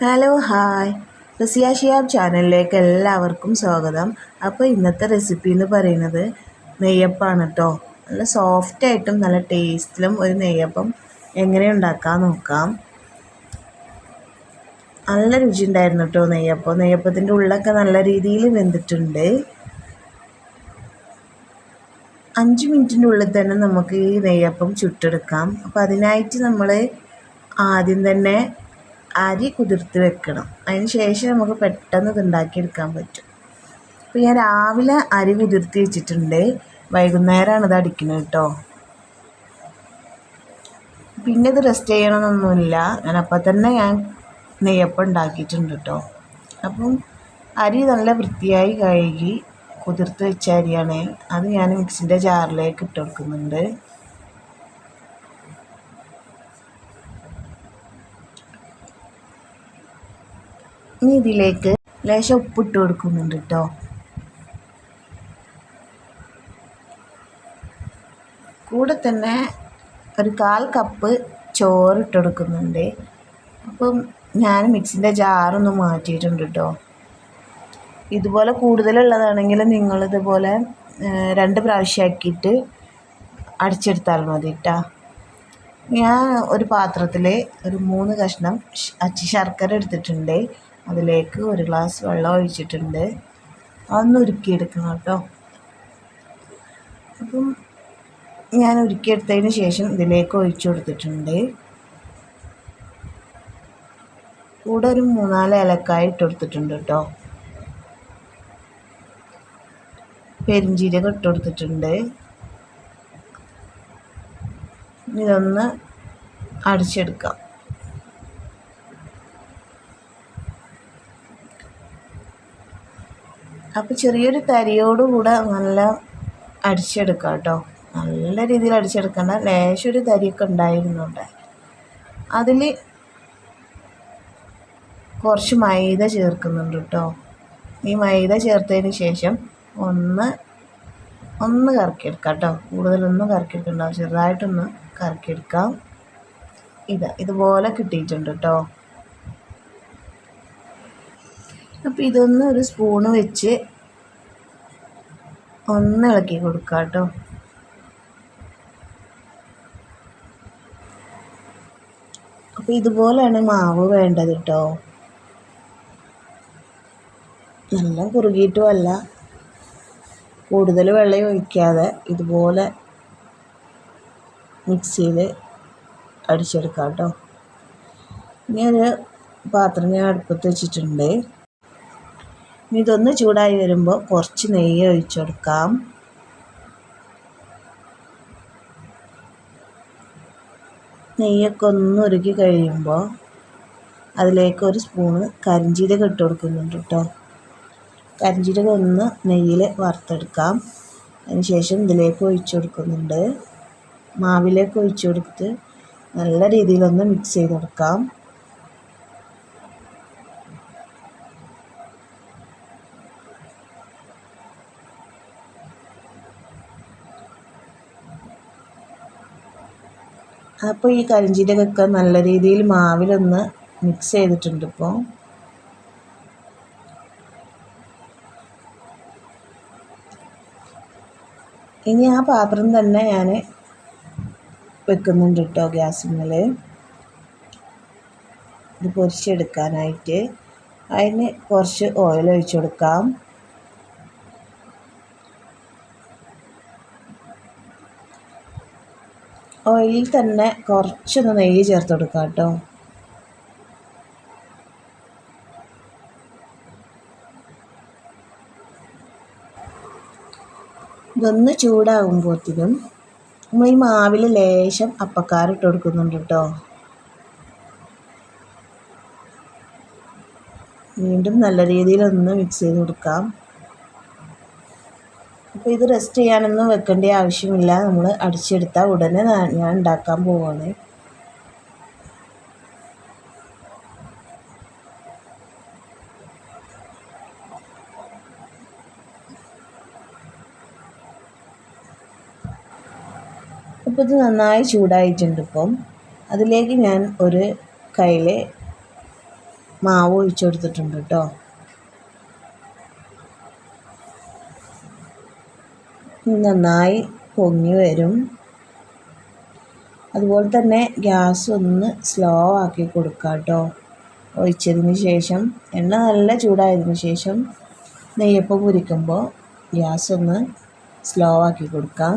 Hello hi Raziya Shiyab ചാനലിലേക്ക് എല്ലാവർക്കും സ്വാഗതം. അപ്പോൾ ഇന്നത്തെ റെസിപ്പി എന്ന് പറയുന്നത് നെയ്യപ്പാണ് കേട്ടോ നല്ല സോഫ്റ്റായിട്ടും നല്ല ടേസ്റ്റിലും ഒരു നെയ്യപ്പം എങ്ങനെ ഉണ്ടാക്കാൻ നോക്കാം. നല്ല രുചി ഉണ്ടായിരുന്നു കേട്ടോ നെയ്യപ്പം. നെയ്യപ്പത്തിന്റെ ഉള്ളൊക്കെ നല്ല രീതിയിൽ വെന്തിട്ടുണ്ട്. അഞ്ച് മിനിറ്റിന്റെ ഉള്ളിൽ തന്നെ നമുക്ക് ഈ നെയ്യപ്പം ചുട്ടെടുക്കാം. അപ്പോൾ അതിനായിട്ട് നമ്മൾ ആദ്യം തന്നെ അരി കുതിർത്ത് വെക്കണം. അതിന് ശേഷം നമുക്ക് പെട്ടെന്ന് ഇത് ഉണ്ടാക്കിയെടുക്കാൻ പറ്റും. അപ്പോൾ ഞാൻ രാവിലെ അരി കുതിർത്തി വെച്ചിട്ടുണ്ട്. വൈകുന്നേരമാണ് ഇത് അടിക്കുന്നത് കേട്ടോ. പിന്നെ ഇത് റെസ്റ്റ് ചെയ്യണമെന്നൊന്നുമില്ല. ഞാൻ അപ്പം തന്നെ ഞാൻ നെയ്യപ്പം ഉണ്ടാക്കിയിട്ടുണ്ട് കേട്ടോ. അപ്പം അരി നല്ല വൃത്തിയായി കഴുകി കുതിർത്ത് വെച്ച അരിയാണ്. അത് ഞാൻ മിക്സിന്റെ ജാറിലേക്ക് ഇട്ട് കൊടുക്കുന്നുണ്ട്. ഇനി ഇതിലേക്ക് ലേശം ഉപ്പിട്ട് കൊടുക്കുന്നുണ്ട് കേട്ടോ. കൂടെ തന്നെ ഒരു കാൽ കപ്പ് ചോറ് ഇട്ടെടുക്കുന്നുണ്ട് അപ്പം ഞാൻ മിക്സിന്റെ ജാറൊന്ന് മാറ്റിയിട്ടുണ്ട് കേട്ടോ. ഇതുപോലെ കൂടുതലുള്ളതാണെങ്കിൽ നിങ്ങളിതുപോലെ രണ്ട് പ്രാവശ്യമാക്കിയിട്ട് അടിച്ചെടുത്താൽ മതി കേട്ടോ. ഞാൻ ഒരു പാത്രത്തിൽ ഒരു മൂന്ന് കഷ്ണം അച്ചി ശർക്കര എടുത്തിട്ടുണ്ട്. അതിലേക്ക് ഒരു ഗ്ലാസ് വെള്ളം ഒഴിച്ചിട്ടുണ്ട്. അതൊന്ന് ഉരുക്കിയെടുക്കണം കേട്ടോ. അപ്പം ഞാൻ ഉരുക്കിയെടുത്തതിന് ശേഷം ഇതിലേക്ക് ഒഴിച്ചു കൊടുത്തിട്ടുണ്ട്. കൂടെ ഒരു മൂന്നാൽ ഏലക്കായ ഇട്ട് കൊടുത്തിട്ടുണ്ട് കേട്ടോ. പെരിഞ്ചീരകം ഇട്ട് കൊടുത്തിട്ടുണ്ട്. ഇതൊന്ന് അടിച്ചെടുക്കാം. അപ്പോൾ ചെറിയൊരു തരിയോടുകൂടെ നല്ല അടിച്ചെടുക്കാം കേട്ടോ. നല്ല രീതിയിൽ അടിച്ചെടുക്കണ്ട. ലേശം ഒരു തരിയൊക്കെ ഉണ്ടായിരുന്നുണ്ട് അതിൽ കുറച്ച് മൈദ ചേർക്കുന്നുണ്ട് കേട്ടോ. ഈ മൈദ ചേർത്തതിന് ശേഷം ഒന്ന് ഒന്ന് കറക്കിയെടുക്കാം കേട്ടോ. കൂടുതലൊന്നും കറക്കിയെടുക്കണ്ടാവും ചെറുതായിട്ടൊന്ന് കറക്കിയെടുക്കാം. ഇതാ ഇതുപോലെ കിട്ടിയിട്ടുണ്ട് കേട്ടോ. അപ്പോൾ ഇതൊന്ന് ഒരു സ്പൂണ് വെച്ച് ഒന്ന് ഇളക്കി കൊടുക്കുക കേട്ടോ. അപ്പോൾ ഇതുപോലെയാണ് മാവ് വേണ്ടത് കേട്ടോ. നല്ല കുറുകിയിട്ടുമല്ല. കൂടുതൽ വെള്ളം ഒഴിക്കാതെ ഇതുപോലെ മിക്സിയിൽ അടിച്ചെടുക്കാം കേട്ടോ. ഇനി ഒരു പാത്രം ഞാൻ അടുപ്പത്ത് വെച്ചിട്ടുണ്ട്. ഇതൊന്ന് ചൂടായി വരുമ്പോൾ കുറച്ച് നെയ്യ് ഒഴിച്ചെടുക്കാം നെയ്യൊക്കെ ഒന്ന് ഉരുക്കി കഴിയുമ്പോൾ അതിലേക്ക് ഒരു സ്പൂണ് കരിഞ്ചീരകം ഇട്ട് കൊടുക്കുന്നുണ്ട് കേട്ടോ. കരിഞ്ചീരകം ഒന്ന് നെയ്യിൽ വറുത്തെടുക്കാം. അതിനുശേഷം ഇതിലേക്ക് ഒഴിച്ചു കൊടുക്കുന്നുണ്ട്. മാവിലേക്ക് ഒഴിച്ചു കൊടുത്ത് നല്ല രീതിയിലൊന്ന് മിക്സ് ചെയ്ത് അപ്പോൾ ഈ കരിഞ്ചീരകമൊക്കെ നല്ല രീതിയിൽ മാവിലൊന്ന് മിക്സ് ചെയ്തിട്ടുണ്ട് ഇപ്പോൾ ഇനി ആ പാത്രം തന്നെ ഞാൻ വെക്കുന്നുണ്ട് കേട്ടോ ഗ്യാസിന്മേൽ ഇത് പൊരിച്ചെടുക്കാനായിട്ട്. അതിന് കുറച്ച് ഓയിൽ ഒഴിച്ചു കൊടുക്കാം. ഓയിലിൽ തന്നെ കുറച്ചൊന്ന് നെയ്യ് ചേർത്ത് കൊടുക്കാം കേട്ടോ. ഇതൊന്ന് ചൂടാകുമ്പോഴത്തേനും നമ്മൾ ഈ മാവിൽ ലേശം അപ്പക്കാരം ഇട്ട് കൊടുക്കുന്നുണ്ട് കേട്ടോ. വീണ്ടും നല്ല രീതിയിലൊന്ന് മിക്സ് ചെയ്ത് കൊടുക്കാം. അപ്പോൾ ഇത് റെസ്റ്റ് ചെയ്യാനൊന്നും വെക്കേണ്ട ആവശ്യമില്ല. നമ്മൾ അടിച്ചെടുത്താൽ ഉടനെ ഞാൻ ഉണ്ടാക്കാൻ പോവാണ്. അപ്പോൾ ഇത് നന്നായി ചൂടായിട്ടുണ്ട് ഇപ്പം. അതിലേക്ക് ഞാൻ ഒരു കയ്യിൽ മാവ് ഒഴിച്ചു കൊടുത്തിട്ടുണ്ട് കേട്ടോ. നന്നായി പൊങ്ങി വരും. അതുപോലെ തന്നെ ഗ്യാസ് ഒന്ന് സ്ലോ ആക്കി കൊടുക്കുക കേട്ടോ ഒഴിച്ചതിന് ശേഷം എണ്ണ നല്ല ചൂടായതിന് ശേഷം നെയ്യപ്പം പൊരിക്കുമ്പോൾ ഗ്യാസ് ഒന്ന് സ്ലോ ആക്കി കൊടുക്കാം.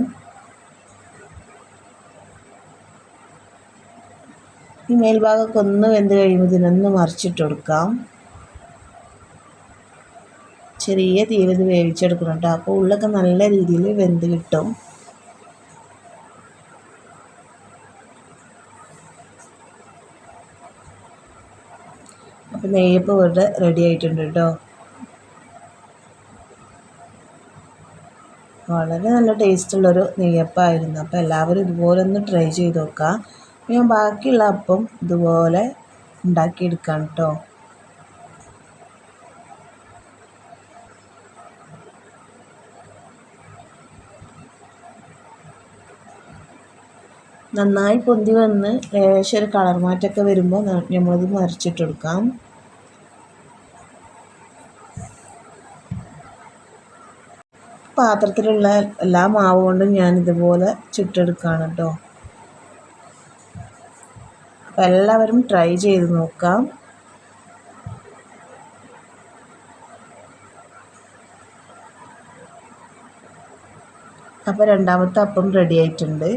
ഈ മേൽഭാഗമൊക്കെ ഒന്ന് വെന്ത് കഴിയുമ്പോൾ ഇതിനൊന്ന് മറിച്ചിട്ട് കൊടുക്കാം. ചെറിയ തീയിൽ ഇത് വേവിച്ചെടുക്കണം കേട്ടോ അപ്പോൾ ഉള്ളൊക്കെ നല്ല രീതിയിൽ വെന്ത് കിട്ടും. അപ്പോൾ നെയ്യപ്പം ഇവിടെ റെഡി ആയിട്ടുണ്ട് കേട്ടോ വളരെ നല്ല ടേസ്റ്റുള്ളൊരു നെയ്യപ്പമായിരുന്നു അപ്പോൾ എല്ലാവരും ഇതുപോലെ ഒന്ന് ട്രൈ ചെയ്ത് നോക്കുക ഞാൻ ബാക്കിയുള്ള അപ്പം ഇതുപോലെ ഉണ്ടാക്കിയെടുക്കാം കേട്ടോ നന്നായി പൊന്തി വന്ന് ലേശം ഒരു കളർ മാറ്റമൊക്കെ വരുമ്പോൾ നമ്മളത് മറിച്ചിട്ട് കൊടുക്കാം പാത്രത്തിലുള്ള എല്ലാ മാവ് കൊണ്ടും ഞാൻ ഇതുപോലെ ചുട്ടെടുക്കുകയാണ് കേട്ടോ. അപ്പം എല്ലാവരും ട്രൈ ചെയ്ത് നോക്കാം. അപ്പോൾ രണ്ടാമത്തെ അപ്പം റെഡി ആയിട്ടുണ്ട്.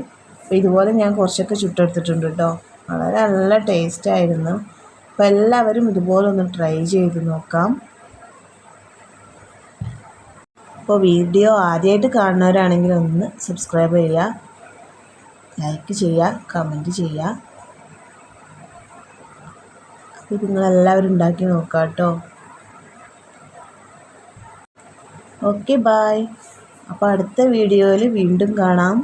അപ്പോൾ ഇതുപോലെ ഞാൻ കുറച്ചൊക്കെ ചുട്ടെടുത്തിട്ടുണ്ട് കേട്ടോ. വളരെ നല്ല ടേസ്റ്റ് ആയിരുന്നു. അപ്പോൾ എല്ലാവരും ഇതുപോലെ ഒന്ന് ട്രൈ ചെയ്ത് നോക്കാം. അപ്പോൾ വീഡിയോ ആദ്യമായിട്ട് കാണുന്നവരാണെങ്കിൽ ഒന്ന് സബ്സ്ക്രൈബ് ചെയ്യുക ലൈക്ക് ചെയ്യുക കമന്റ് ചെയ്യുക. അപ്പോൾ നിങ്ങളെല്ലാവരും ഉണ്ടാക്കി നോക്കാം കേട്ടോ. ഓക്കെ ബായ് അപ്പോൾ അടുത്ത വീഡിയോയിൽ വീണ്ടും കാണാം.